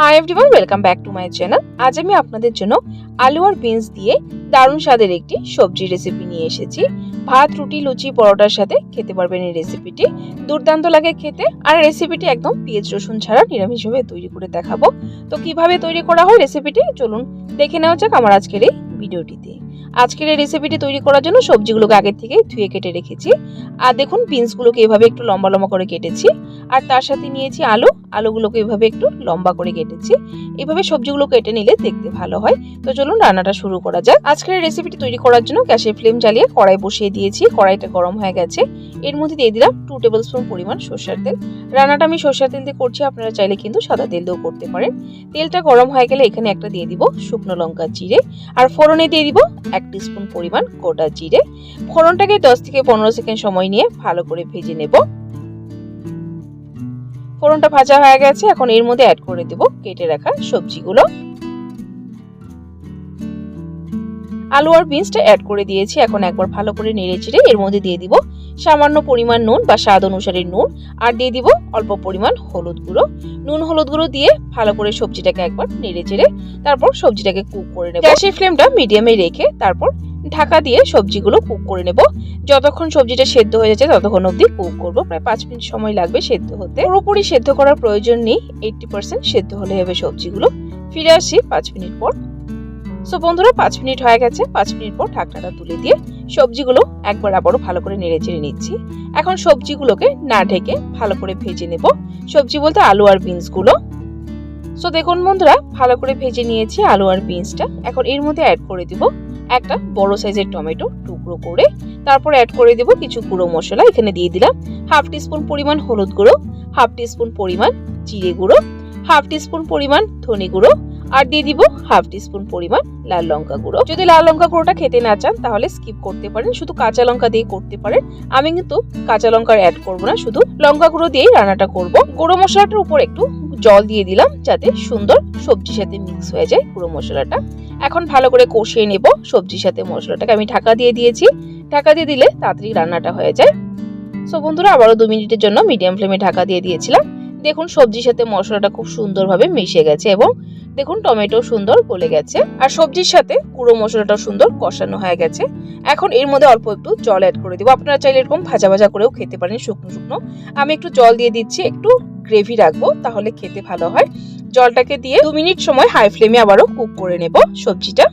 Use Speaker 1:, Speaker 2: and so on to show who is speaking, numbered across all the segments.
Speaker 1: Hi everyone welcome back to my channel আজ আমি আপনাদের জন্য আলু আর বিনস দিয়ে দারুণ স্বাদের একটি সবজি রেসিপি নিয়ে এসেছি। ভাত, রুটি, লুচি, পরোটার সাথে খেতে পারবেন এই রেসিপিটি দুর্দান্ত লাগে খেতে। আর রেসিপিটি একদম পেঁয়াজ, রসুন ছাড়া নিরামিষভাবে তৈরি করে দেখাবো। তো কীভাবে তৈরি করা হয় রেসিপিটি চলুন দেখে নেওয়া যাক আমার আজকের এই ভিডিওটিতে। আজকের এই রেসিপিটি তৈরি করার জন্য সবজিগুলোকে আগের থেকে ধুয়ে কেটে রেখেছি। আর দেখুন, বিনসগুলোকে এভাবে একটু লম্বা লম্বা করে কেটেছি। আর তার সাথে নিয়েছি আলু। আলুগুলোকে এভাবে একটু লম্বা করে কেটেছি। এভাবে সবজিগুলো কেটে নিলে দেখতে ভালো হয়। তো চলুন রান্নাটা শুরু করা যাক। আজকের রেসিপিটি তৈরি করার জন্য গ্যাসের ফ্লেম জ্বালিয়ে কড়াই বসিয়ে দিয়েছি। কড়াইটা গরম হয়ে গেছে। এর মধ্যে দিয়ে দিলাম টু টেবিল স্পুন পরিমাণ সর্ষের তেল। রান্নাটা আমি সর্ষের তেল দিয়ে করছি। আপনারা চাইলে কিন্তু সাদা তেল দিয়েও করতে পারেন। তেলটা গরম হয়ে গেলে এখানে একটা দিয়ে দিব শুকনো লঙ্কা জিরে। আর ফোড়নে দিয়ে দিব এক স্পুন পরিমাণ গোটা জিরে। ফোড়নটাকে দশ থেকে পনেরো সেকেন্ড সময় নিয়ে ভালো করে ভেজে নেব। ফোড়নটা ভাজা হয়ে গেছে, এখন এর মধ্যে অ্যাড করে দেব কেটে রাখা সবজিগুলো। আলু আর বিনসটা অ্যাড করে দিয়েছি, এখন একবার ভালো করে নেড়ে চেড়ে এর মধ্যে দিয়ে দিব সামান্য পরিমাণ নুন বা স্বাদ অনুসারে নুন, আর দিয়ে দিব অল্প পরিমাণ হলুদ গুঁড়ো। নুন, হলুদ গুঁড়ো দিয়ে ভালো করে সবজিটাকে একবার নেড়ে চেড়ে তারপর সবজিটাকে কুক করে নেব। গ্যাসের ফ্লেমটা মিডিয়ামে রেখে তারপর ঢাকা দিয়ে সবজিগুলো কুক করে নেব। যতক্ষণ সবজিটা সেদ্ধ হয়ে যাচ্ছে ততক্ষণ অবধি কুক করব। প্রায় পাঁচ মিনিট সময় লাগবে সেদ্ধ হতে। পুরোপুরি সেদ্ধ করার প্রয়োজন নেই। এইটটি পার্সেন্ট সেদ্ধ হলে হবে সবজিগুলো। ফিরে আসছি পাঁচ মিনিট পর। সো বন্ধুরা, পাঁচ মিনিট হয়ে গেছে। পাঁচ মিনিট পর ঢাকনাটা তুলে দিয়ে সবজিগুলো একবার আবারও ভালো করে নেড়ে চেড়ে নিচ্ছি। এখন সবজিগুলোকে না ঢেকে ভালো করে ভেজে নেব। সবজি বলতে আলু আর বিনসগুলো। সো দেখুন বন্ধুরা, ভালো করে ভেজে নিয়েছি আলু আর বিনসটা। এখন এর মধ্যে অ্যাড করে দিব। একটা বড় সাইজের টমেটো টুকরো করে তারপর অ্যাড করে দেব কিছু গুঁড়ো মশলা, এখানে দিয়ে দিলাম হাফ টিস্পুন পরিমাণ হলুদ গুঁড়ো হাফ টিস্পুন পরিমাণ জিরে গুঁড়ো হাফ টিস্পুন পরিমাণ ধনে গুঁড়ো, আর দিয়ে দিব হাফ টিস্পুন পরিমাণ লাল লঙ্কা গুঁড়ো। যদি লাল লঙ্কা গুঁড়োটা খেতে না চান, তাহলে স্কিপ করতে পারেন, শুধু কাঁচা লঙ্কা দিয়ে করতে পারেন। আমি কিন্তু কাঁচা লঙ্কার অ্যাড করব না, শুধু লঙ্কা গুঁড়ো দিয়েই রান্নাটা করব। গুঁড়ো মশলাটার উপর একটু জল দিয়ে দিলাম যাতে সুন্দর সবজির সাথে মিক্স হয়ে যায় পুরো মশলাটা। এখন ভালো করে কষিয়ে নেব সবজির সাথে মশলাটাকে। আমি ঢাকা দিয়ে দিয়েছি। ঢাকা দিয়ে দিলে তাড়াতাড়ি রান্নাটা হয়ে যায়। সো বন্ধুরা, আবারও দু মিনিটের জন্য মিডিয়াম ফ্লেমে ঢাকা দিয়ে দিয়েছিলাম। দেখুন, সবজির সাথে মশলাটা খুব সুন্দরভাবে মিশে গেছে এবং দেখুন টমেটো সুন্দর গলে গেছে। আর সবজির সাথে গুঁড়ো মশলাটাও সুন্দর কষানো হয়ে গেছে। এখন এর মধ্যে অল্প একটু জল অ্যাড করে দিব। আপনারা চাইলে এরকম ভাজা ভাজা করেও খেতে পারেন শুকনো শুকনো। আমি একটু জল দিয়ে দিচ্ছি, একটু গ্রেভি রাখব তাহলে খেতে ভালো হয়। জলটাকে দিয়ে দু মিনিট সময় হাই ফ্লেমে আবারও কুক করে নেব সবজিটা।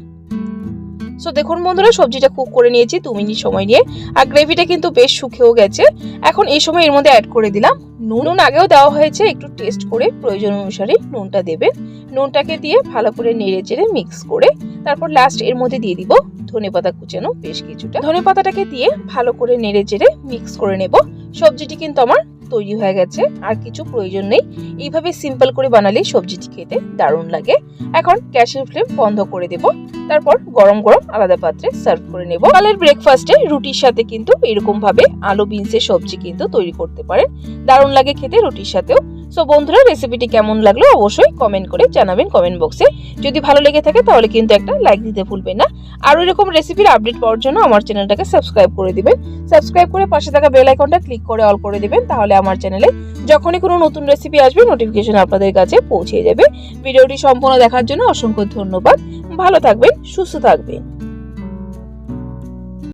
Speaker 1: সো দেখুন বন্ধুরা, সবজিটা কুক করে নিয়েছি দু মিনিট সময় নিয়ে। আর গ্রেভিটা কিন্তু বেশ শুকেও গেছে। এখন এই সময় এর মধ্যে অ্যাড করে দিলাম। নুন আগেও দেওয়া হয়েছে, একটু টেস্ট করে প্রয়োজন অনুসারে নুনটা দেবেন। নুনটাকে দিয়ে ভালো করে নেড়ে চেড়ে মিক্স করে তারপর লাস্ট এর মধ্যে দিয়ে দিব ধনে পাতা কুচানো বেশ কিছুটা। ধনে পাতাটাকে দিয়ে ভালো করে নেড়ে চেড়ে মিক্স করে নেব। সবজিটি কিন্তু আমার তৈরি হয়ে গেছে, আর কিছু প্রয়োজন নেই। এইভাবে সিম্পল করে বানালেই সবজিটি খেতে দারুণ লাগে। এখন গ্যাসের ফ্লেম বন্ধ করে দেব। তারপর গরম গরম আলাদা পাত্রে সার্ভ করে নেব। কালের ব্রেকফাস্টে রুটির সাথে কিন্তু এরকম ভাবে আলু, বিনসের সবজি কিন্তু তৈরি করতে পারেন। দারুণ লাগে খেতে রুটির সাথেও। সো বন্ধুরা রেসিপিটি কেমন লাগল অবশ্যই কমেন্ট করে জানাবেন কমেন্ট বক্সে যদি ভালো লেগে থাকে, তাহলে কিন্তু একটা লাইক দিতে ভুলবেন না। আর এরকম রেসিপির আপডেট পাওয়ার জন্য আমার চ্যানেলটাকে সাবস্ক্রাইব করে দিবেন। সাবস্ক্রাইব করে পাশে থাকা বেল আইকনটা ক্লিক করে অল করে দিবেন, তাহলে আমার চ্যানেলে যখনই কোনো নতুন রেসিপি আসবে নোটিফিকেশন আপনাদের কাছে পৌঁছে যাবে। ভিডিওটি সম্পূর্ণ দেখার জন্য অসংখ্য ধন্যবাদ। ভালো থাকবেন, সুস্থ থাকবেন।